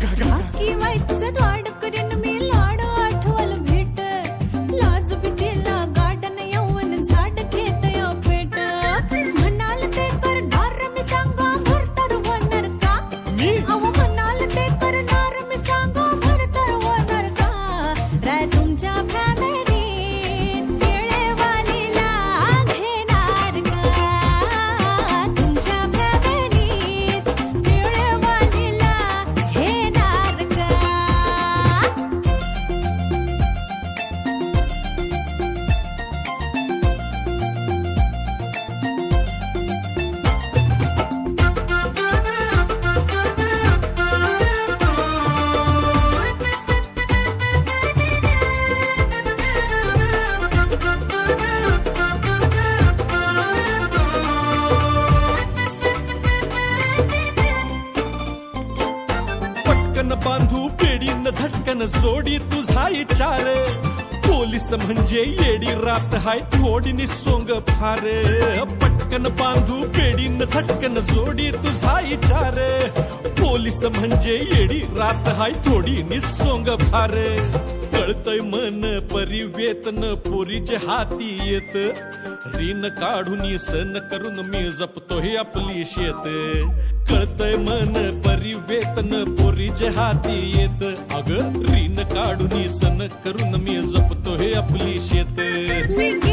go, go. पटकन बांधू पेडीन झटकन जोडी तुझा विचार पोलीस म्हणजे येडी रात हाय थोडी सोंग फार. पटकन बांधू पेडीन झटकन जोडी तुझा विचार पोलीस म्हणजे येडी रात हाय थोडी निसोंग फार. कळतय मन परिवेतन पोरीचे हाती येत. रीन काढून सन करून मी जपतो हे आपली शेत. कळतय मन परिवेतन पोरीचे हाती येत. अग रीन काढून सन करून मी जपतो हे आपली शेत.